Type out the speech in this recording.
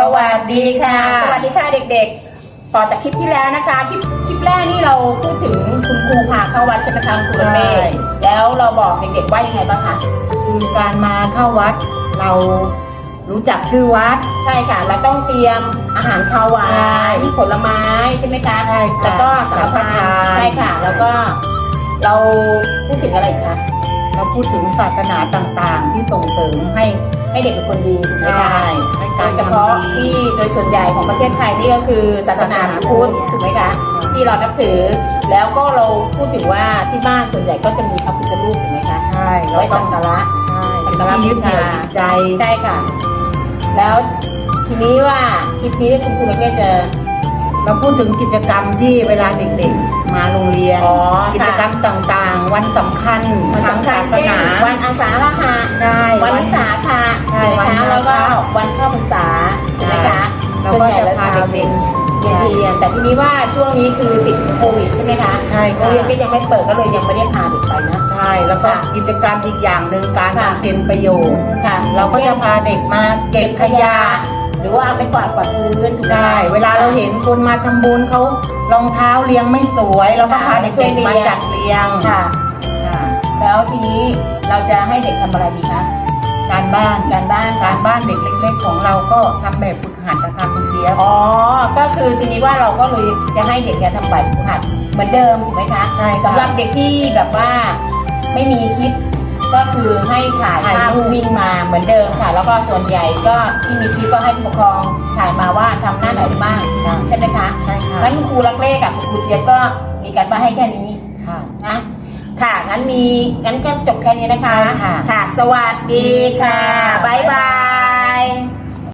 สวัสดีค่ะ สวัสดีค่ะเด็กๆ ต่อจากคลิปที่แล้วนะคะ คลิปคลิปแรกนี่เราพูดถึงคุณครูพาเข้าวัดใช่ไหมคะคุณครูรถเมใช่ย์แล้วเราบอกเด็กๆว่ายังไงบ้างคะ คือการมาเข้าวัด เรารู้จักชื่อวัด ใช่ค่ะ เราต้องเตรียมอาหารข้าวหวาใช่นผลไม้ใช่ไหมคะใช่ค่ะแล้วก็สังฆสังฆทาทานนใช่ค่ะ แล้วก็เราพูดถึงอะไรอีกคะเรา พูดถึงศาสนาต่างๆ ที่ส่งเสริมให้ให้เด็กเป็นคนดีถูกไหมใช่คะให้โดการยเฉพาะทำดีที่โดยส่วนใหญ่ของประเทศไทยนี่ก็คือศาสนาพุทธถูกไหมคะที่เรานับถือ แล้วก็เราพูดถึงว่าที่บ้านส่วนใหญ่ก็จะมีพระพุทธรูปถูกไหมคะใช่เราไว้ต้สัองกการะใช่สักการะที่ยึดเหนี่ยวบูชาจิตใจใช่ค่ะ แล้วทีนี้ว่าคลิปนี้คุณครูประเทศจะเราพูดถึงกิจกรรมที่เวลาเด็กๆ มาโรงเรียนอ๋อกิจกรรมต่างๆ วันสำคัญวันสำคัญทาง ศาเช่สนนา วันอาสาฬหะใช่วันวิสาขะใช่ใช่ไหมวันคะมาฆะแล้วก็วันเข้าพรรษาใช่ไหมคะเราก็จะพาเด็กเรียนเรียนแต่ทีนี้ว่าช่วงนี้คือติดโควิดใช่ไหมคะใช่โรค่ะงเรียนก็ยังไม่เปิดก็เลยยังไม่ได้พาเด็กไปนะ ใช่ แล้วก็ค่ะกิจกรรมอีกอย่างหนึ่งการค่ะ ทำเป็นประโยชน์ ค่ะเราก็จะพาเด็กมาเก็บขยะหรือว่าเอาไปกวาดกวาดพื้นถูกไหมใช่คะเวลาเราเห็นคนมาทำบุญเขารองเท้าเรียงไม่สวย เราก็ค่ะพาเด็กๆมาจัดเรียง ค่ะค่ะ แล้วทีนี้เราจะให้เด็กทำอะไรดีคะการบ้านการบ้านการบ้านเด็กเล็ก ๆ ของเราก็ทำแบบฝึกหัดนะคะคุณเดียบอ๋อก็คือทีนี้ว่าเราก็เลยจะให้เด็กเนี่ยทำแบบฝึกหัดเหมือนเดิมถูกไหมคะใช่ค่ะสำหรับเด็กที่แบบว่าไม่มีคลิปก็คือให้ถ่ายถ่ายภาพรูปวิ่งมาเหมือนเดิมค่ะ แล้วก็ส่วนใหญ่ก็ที่มีคลิปก็ให้ผู้ปกครองถ่ายมาว่าทำหน้าไหนบ้างค่ะใช่ไหมคะใช่ค่ะงั้นคุณครูรักเล่กับคุณครูเจี๊ยบก็มีการบ้านให้แค่นี้ค่ะนะ ค่ะงั้นมีงั้นก็จบแค่นี้นะคะใช่ค่ะค่ะ สวัสดีค่ะ บ๊ายบ